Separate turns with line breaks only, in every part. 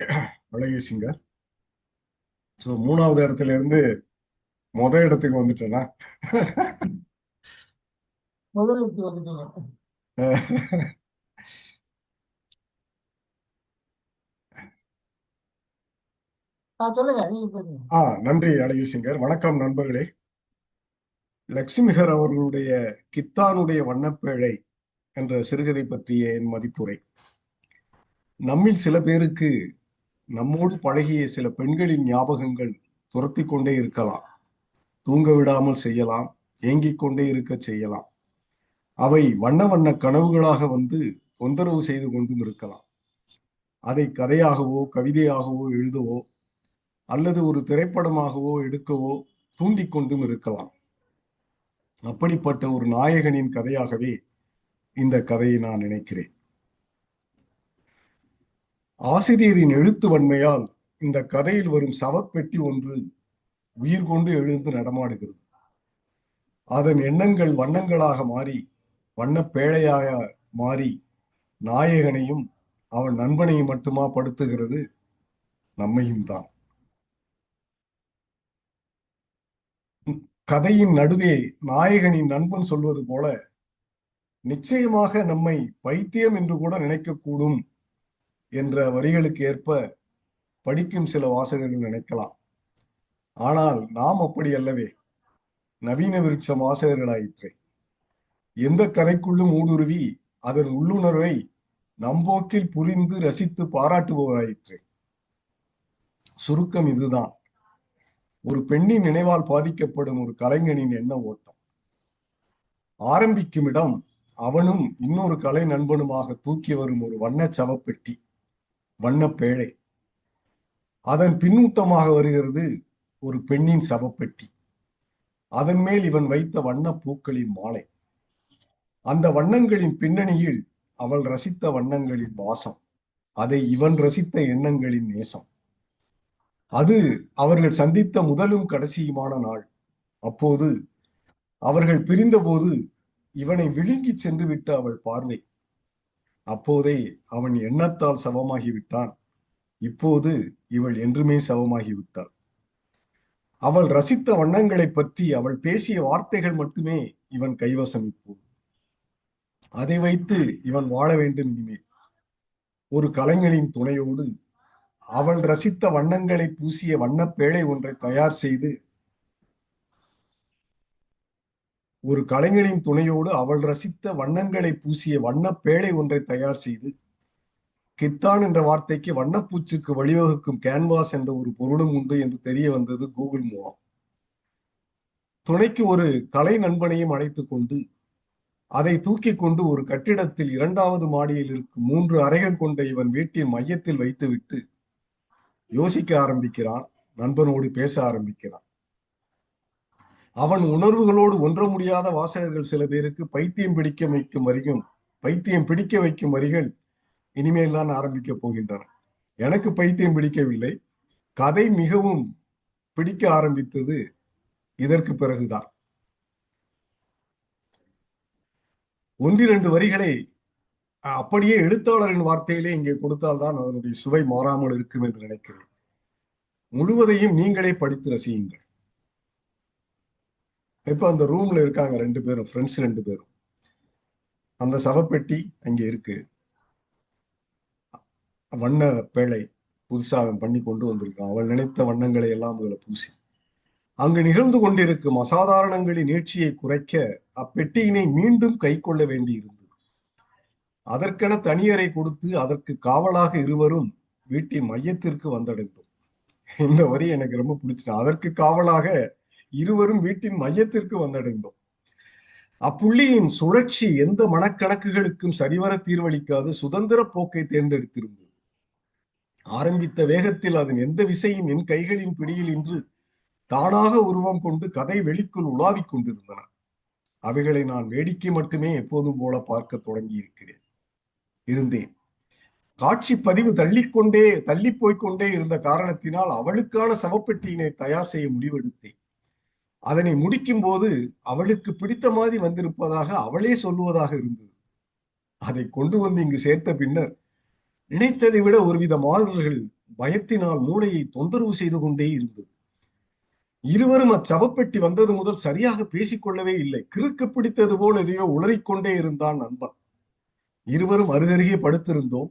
அழகிய singer. So மூணாவது இடத்துல இருந்து முத இடத்துக்கு வந்துட்டேனா?
ஆ
நன்றி அழகிய சிங்கர். வணக்கம் நண்பர்களே. லட்சுமிகர் அவர்களுடைய கித்தானுடைய வண்ணப்பேழை என்ற சிறுகதை பற்றிய என் மதிப்புரை. நம்மில் சில பேருக்கு நம்மோடு பழகிய சில பெண்களின் ஞாபகங்கள் துரத்தி கொண்டே இருக்கலாம். தூங்க விடாமல் செய்யலாம் ஏங்கிக் கொண்டே இருக்க செய்யலாம். அவை வண்ண வண்ண கனவுகளாக வந்து தொந்தரவு செய்து கொண்டும் இருக்கலாம். அதை கதையாகவோ கவிதையாகவோ எழுதவோ அல்லது ஒரு திரைப்படமாகவோ எடுக்கவோ தூண்டிக் கொண்டும் இருக்கலாம். அப்படிப்பட்ட ஒரு நாயகனின் கதையாகவே இந்த கதையை நான் நினைக்கிறேன். ஆசிரியரின் எழுத்து வன்மையால் இந்த கதையில் வரும் சவப்பெட்டி ஒன்று உயிர் கொண்டு எழுந்து நடமாடுகிறது. அதன் எண்ணங்கள் வண்ணங்களாக மாறி வண்ணப் பேழையாக மாறி நாயகனையும் அவன் நண்பனையும் மட்டுமா படுத்துகிறது? நம்மையும் தான். கதையின் நடுவே நாயகனின் நண்பன் சொல்வது போல நிச்சயமாக நம்மை பைத்தியம் என்று கூட நினைக்கக்கூடும். என்ற வரிகளுக்கு ஏற்ப படிக்கும் சில வாசகர்கள் நினைக்கலாம். ஆனால் நாம் அப்படி அல்லவே நவீன விருட்சம் வாசகர்களாயிற்று. எந்த கதைக்குள்ளும் ஊடுருவி அதன் உள்ளுணர்வை நம்போக்கில் புரிந்து ரசித்து பாராட்டுபவராயிற்று. சுருக்கம் இதுதான். ஒரு பெண்ணின் நினைவால் பாதிக்கப்படும் ஒரு கலைஞனின் எண்ண ஓட்டம். ஆரம்பிக்கும் இடம் அவனும் இன்னொரு கலை நண்பனுமாக தூக்கி வரும் ஒரு வண்ண சவப்பெட்டி. வண்ணப்பேழை அதன் பின்னூட்டமாக வருகிறது ஒரு பெண்ணின் சவப்பெட்டி. அதன் மேல் இவன் வைத்த வண்ண பூக்களின் மாலை. அந்த வண்ணங்களின் பின்னணியில் அவள் ரசித்த வண்ணங்களின் வாசம். அதை இவன் ரசித்த எண்ணங்களின் நேசம். அது அவர்கள் சந்தித்த முதலும் கடைசியுமான நாள். அப்போது அவர்கள் பிரிந்தபோது இவனை விழுங்கி சென்று விட்ட அவள் பார்வை. அப்போதே அவன் எண்ணத்தால் சவமாகிவிட்டான் இப்போது இவள் என்றுமே சவமாகிவிட்டாள் அவள் ரசித்த வண்ணங்களை பற்றி அவள் பேசிய வார்த்தைகள் மட்டுமே இவன் கைவசம் இப்போது அதை வைத்து இவன் வாழ வேண்டும் இனிமே. ஒரு கலைஞனின் துணையோடு அவள் ரசித்த வண்ணங்களை பூசிய வண்ணப்பேழை ஒன்றை தயார் செய்து ஒரு கலைஞனின் துணையோடு அவள் ரசித்த வண்ணங்களை பூசிய வண்ண பேழை ஒன்றை தயார் செய்து கித்தான் என்ற வார்த்தைக்கு வண்ணப்பூச்சுக்கு வழிவகுக்கும் கேன்வாஸ் என்ற ஒரு பொருளும் உண்டு என்று தெரிய வந்தது கூகுள் மூலம். துணைக்கு ஒரு கலை நண்பனையும் அழைத்து கொண்டு அதை தூக்கி கொண்டு ஒரு கட்டிடத்தில் இரண்டாவது மாடியில் இருக்கும் மூன்று அறைகள் கொண்ட இவன் வீட்டின் மையத்தில் வைத்துவிட்டு யோசிக்க ஆரம்பிக்கிறான் நண்பனோடு பேச ஆரம்பிக்கிறான். அவன் உணர்வுகளோடு ஒன்ற முடியாத வாசகர்கள் சில பேருக்கு பைத்தியம் பிடிக்க வைக்கும் வரியும் பைத்தியம் பிடிக்க வைக்கும் வரிகள் இனிமேல் தான் ஆரம்பிக்க போகின்றன. எனக்கு பைத்தியம் பிடிக்கவில்லை. கதை மிகவும் பிடிக்க ஆரம்பித்தது இதற்கு பிறகுதான். ஒன்றிரண்டு வரிகளை அப்படியே எழுத்தாளரின் வார்த்தையிலே இங்கே கொடுத்தால்தான் அதனுடைய சுவை மாறாமல் இருக்கும் என்று நினைக்கிறேன். முழுவதையும் நீங்களே படித்து ரசியுங்கள். இப்போ அந்த ரூம்ல இருக்காங்க ரெண்டு பேரும் ஃப்ரெண்ட்ஸ் ரெண்டு பேரும். அந்த சவப்பெட்டி அங்கே இருக்கு. வண்ண பேழை புதுசா அவன் பண்ணி கொண்டு வந்திருக்கான். அவள் நினைத்த வண்ணங்களை எல்லாம் அதுல பூசி. அங்கு நிகழ்ந்து கொண்டிருக்கும் அசாதாரணங்களின் நீட்சியை குறைக்க அப்பெட்டியினை மீண்டும் கை கொள்ள வேண்டியிருந்தது. அதற்கென தனியறை கொடுத்து அதற்கு காவலாக இருவரும் வீட்டின் மையத்திற்கு வந்தடைந்தோம். இந்த வரி எனக்கு ரொம்ப பிடிச்சது அதற்கு காவலாக இருவரும் வீட்டின் மையத்திற்கு வந்தடைந்தோம். அப்புள்ளியின் சுழற்சி எந்த மனக்கணக்குகளுக்கும் சரிவர தீர்வளிக்காது சுதந்திர போக்கை தேர்ந்தெடுத்திருந்தது. ஆரம்பித்த வேகத்தில் அதன் எந்த விசையும் என் கைகளின் பிடியில் இன்று தானாக உருவம் கொண்டு கதை வெளிக்குள் உலாவிக் கொண்டிருந்தன. அவைகளை நான் வேடிக்கை மட்டுமே எப்போதும் போல பார்க்க தொடங்கி இருக்கிறேன் இருந்தேன். காட்சி பதிவு தள்ளிக்கொண்டே தள்ளி போய்க்கொண்டே இருந்த காரணத்தினால் அவளுக்கான சவப்பெட்டியினை தயார் செய்ய முடிவெடுத்தேன். அதனை முடிக்கும் போது அவளுக்கு பிடித்த மாதிரி வந்திருப்பதாக அவளே சொல்லுவதாக இருந்தது. அதை கொண்டு வந்து இங்கு சேர்த்த பின்னர் நினைத்ததை விட ஒருவித மாறுதல்கள் பயத்தினால் மூளையை தொந்தரவு செய்து கொண்டே இருந்தது. இருவரும் அச்சவப்பெட்டி வந்தது முதல் சரியாக பேசிக்கொள்ளவே இல்லை. கிறுக்கு பிடித்தது போல் எதையோ உளறிக்கொண்டே இருந்தான் நண்பன். இருவரும் அருகருகே படுத்திருந்தோம்.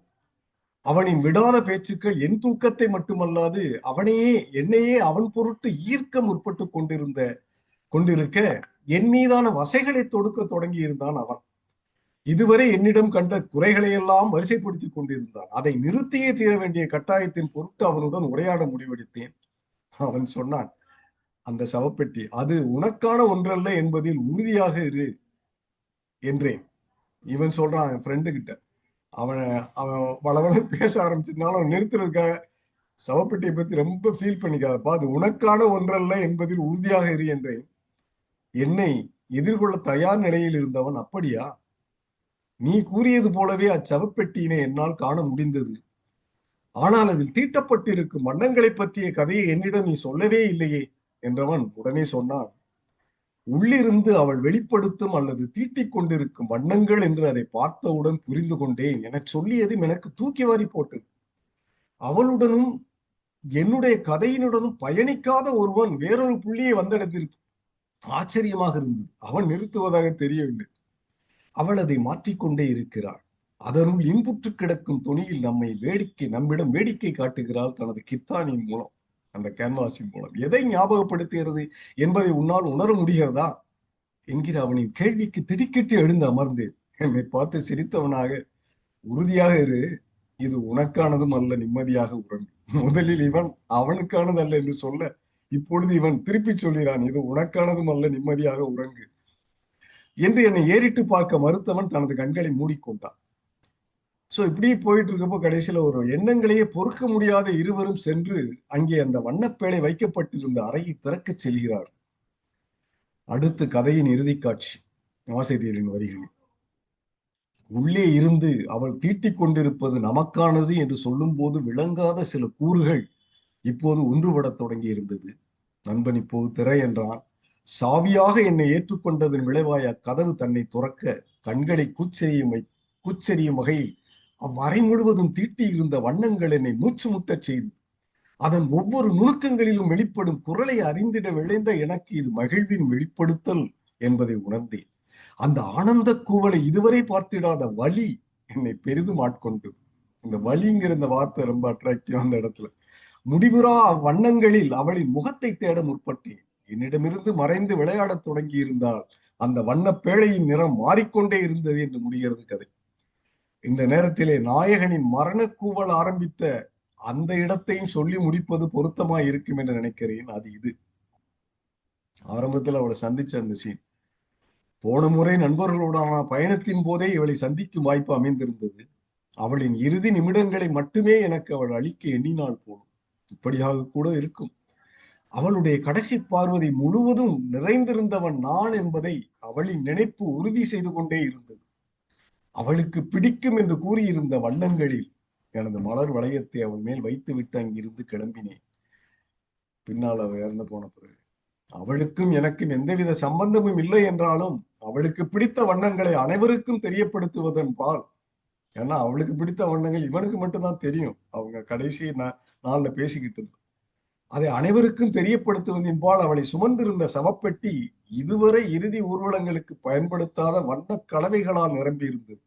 அவனின் விடாத பேச்சுக்கள் என் தூக்கத்தை மட்டுமல்லாது அவனையே என்னையே அவன் பொருட்டு ஈர்க்க முற்பட்டு கொண்டிருந்த கொண்டிருக்க என் மீதான வசைகளை தொடுக்க தொடங்கி இருந்தான் அவன். இதுவரை என்னிடம் கண்ட குறைகளை எல்லாம் வரிசைப்படுத்திக் கொண்டிருந்தான். அதை நிறுத்தியே தீர வேண்டிய கட்டாயத்தின் பொருட்டு அவனுடன் உரையாட முடிவெடுத்தேன். அவன் சொன்னான் அந்த சவப்பெட்டி அது உனக்கான ஒன்றல்ல என்பதில் உறுதியாக இரு என்றேன். இவன் சொல்றான் என் ஃப்ரெண்டு கிட்ட அவனை அவன் வளவள பேச ஆரம்பிச்சதுனால அவன் நிறுத்துறதுக்காக சவப்பெட்டியை பத்தி ரொம்ப ஃபீல் பண்ணிக்காதப்பா. அது உனக்கான ஒன்றல்ல என்பதில் உறுதியாக இரு என்றேன். என்னை எதிர்கொள்ள தயார் நிலையில் இருந்தவன் அப்படியா? நீ கூறியது போலவே அச்சவப்பெட்டியினை என்னால் காண முடிந்தது. ஆனால் அதில் தீட்டப்பட்டிருக்கும் வண்ணங்களை பற்றிய கதையை என்னிடம் நீ சொல்லவே இல்லையே என்றவன் உடனே சொன்னான். உள்ளிருந்து அவள் வெளிப்படுத்தும் அல்லது தீட்டிக் கொண்டிருக்கும் வண்ணங்கள் என்று அதை பார்த்தவுடன் புரிந்து கொண்டேன். என சொல்லியதும் எனக்கு தூக்கி வாரி போட்டது. அவளுடனும் என்னுடைய கதையினுடனும் பயணிக்காத ஒருவன் வேறொரு புள்ளியை வந்தடைந்திருக்கு ஆச்சரியமாக இருந்தது. அவன் நிறுத்துவதாக தெரியவில்லை. அவள் அதை மாற்றிக்கொண்டே இருக்கிறாள். அதனுள் இன்புற்று கிடக்கும் துணியில் நம்மை வேடிக்கை நம்மிடம் வேடிக்கை காட்டுகிறாள் தனது கித்தானின் மூலம் அந்த கேன்வாஸின் மூலம். எதை ஞாபகப்படுத்துகிறது என்பதை உன்னால் உணர முடிகிறதா? என்கிற அவனின் கேள்விக்கு திடுக்கிட்டு எழுந்து அமர்ந்தேன். என்னை பார்த்து சிரித்தவனாக உறுதியாக இரு. இது உனக்கானதும் அல்ல நிம்மதியாக உறங்கு. முதலில் இவன் அவனுக்கானது அல்ல என்று சொல்ல இப்பொழுது இவன் திருப்பி சொல்கிறான் இது உனக்கானதும் அல்ல நிம்மதியாக உறங்கு. என்று என்னை ஏறிட்டு பார்க்க மறுத்தவன் தனது கண்களை மூடிக்கொண்டான். சோ இப்படி போயிட்டு இருக்கப்போ கடைசியில ஒரு எண்ணங்களையே பொறுக்க முடியாத இருவரும் சென்று அங்கே அந்த வண்ணப்பேழை வைக்கப்பட்டிருந்த அறையை திறக்கச் செல்கிறார் அடுத்து கதையின் இறுதி காட்சி ஆசிரியரின் வரிகளில் உள்ளே இருந்து அவள் தீட்டிக் கொண்டிருப்பது நமக்கானது என்று சொல்லும் போது விளங்காத சில கூறுகள் இப்போது ஒன்றுபடத் தொடங்கி இருந்தது நண்பன் இப்போது திரை என்றான். சாவியாக என்னை ஏற்றுக்கொண்டதன் விளைவாய் அக்கதவு தன்னை துறக்க கண்களை கூச்செறியும் வை- கூச்செறியும் வகையில் அவ்வரை முழுவதும் தீட்டி இருந்த வண்ணங்கள் என்னை மூச்சு முட்டச் செய்து அதன் ஒவ்வொரு நுணுக்கங்களிலும் வெளிப்படும் குரலை அறிந்திட விளைந்த எனக்கு இது மகிழ்வின் வெளிப்படுத்தல் என்பதை உணர்ந்தேன். அந்த ஆனந்த கூவலை இதுவரை பார்த்திடாத வலி என்னை பெரிதும் ஆட்கொண்டு இந்த வலிங்கிற இந்த வார்த்தை ரொம்ப அட்ராக்டிவ் அந்த இடத்துல. முடிவுறா அவ்வண்ணங்களில் அவளின் முகத்தை தேட முற்பட்டேன். என்னிடமிருந்து மறைந்து விளையாடத் தொடங்கி இருந்தால் அந்த வண்ணப் பேழையின் நிறம் மாறிக்கொண்டே இருந்தது என்று முடிகிறது கதை. இந்த நேரத்திலே நாயகனின் மரணக்கூவல் ஆரம்பித்த அந்த இடத்தையும் சொல்லி முடிப்பது பொருத்தமாய் இருக்கும் என்று நினைக்கிறேன். அது இது. ஆரம்பத்தில் அவளை சந்திச்ச அந்த சீன் போன முறை நண்பர்களுடனான பயணத்தின் போதே இவளை சந்திக்கும் வாய்ப்பு அமைந்திருந்தது. அவளின் இறுதி நிமிடங்களை மட்டுமே எனக்கு அவள் அளிக்க எண்ணினால் போலும். இப்படியாக கூட இருக்கும். அவளுடைய கடைசி பார்வதி முழுவதும் நிறைந்திருந்தவன் நான் என்பதை அவளின் நினைப்பு உறுதி செய்து கொண்டே இருந்தது. அவளுக்கு பிடிக்கும் என்று கூறியிருந்த வண்ணங்களில் எனது மலர் வளையத்தை அவள் மேல் வைத்துவிட்டு அங்கிருந்து கிளம்பினேன். பின்னால் அவள் இறந்து போன பிறகு அவளுக்கும் எனக்கும் எந்தவித சம்பந்தமும் இல்லை என்றாலும் அவளுக்கு பிடித்த வண்ணங்களை அனைவருக்கும் தெரியப்படுத்துவதன் பால் ஏன்னா அவளுக்கு பிடித்த வண்ணங்கள் இவனுக்கு மட்டும்தான் தெரியும். அவங்க கடைசி நா- நாள்ல பேசிக்கிட்டு அதை அனைவருக்கும் தெரியப்படுத்துவதின் பால் அவளை சுமந்திருந்த சவப்பெட்டி இதுவரை இறுதி ஊர்வலங்களுக்கு பயன்படுத்தாத வண்ண கலவைகளால் நிரம்பி இருந்தது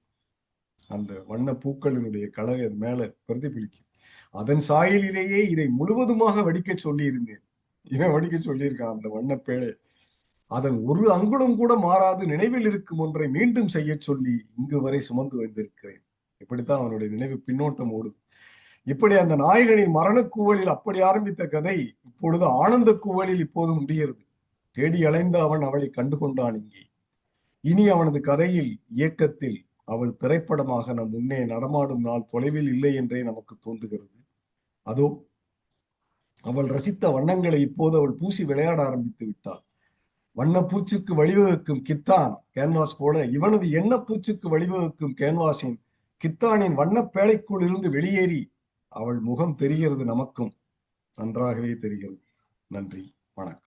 அந்த வண்ண பூக்களினுடைய கலவை அது மேல பிரதிபலிக்கும். அதன் சாயலிலேயே இதை முழுவதுமாக வடிக்க சொல்லி இருந்தேன் இவன் வடிக்க சொல்லியிருக்கான் அந்த வண்ண பேழை. அதன் ஒரு அங்குலம் கூட மாறாது நினைவில் இருக்கும் ஒன்றை மீண்டும் செய்ய சொல்லி இங்கு வரை சுமந்து வந்திருக்கிறேன். இப்படித்தான் அவனுடைய நினைவு பின்னோட்டம் ஓடுது. இப்படி அந்த நாயகனின் மரணக் கூவலில் அப்படி ஆரம்பித்த கதை இப்பொழுது ஆனந்த கூவலில் இப்போது முடிகிறது. தேடி அலைந்த அவன் அவளை கண்டு கொண்டான் இங்கே. இனி அவனது கதையில் இயக்கத்தில் அவள் திரைப்படமாக நம் முன்னே நடமாடும் நாள் தொலைவில் இல்லை என்றே நமக்கு தோன்றுகிறது. அதோ அவள் ரசித்த வண்ணங்களை இப்போது அவள் பூசி விளையாட ஆரம்பித்து விட்டாள். வண்ணப்பூச்சுக்கு வழிவகுக்கும் கித்தான் கேன்வாஸ் போல இவனது எண்ணப்பூச்சுக்கு வழிவகுக்கும் கேன்வாஸின் கித்தானின் வண்ணப்பேழைக்குள் இருந்து வெளியேறி அவள் முகம் தெரிகிறது நமக்கும். நன்றாகவே தெரிகிறது. நன்றி. வணக்கம்.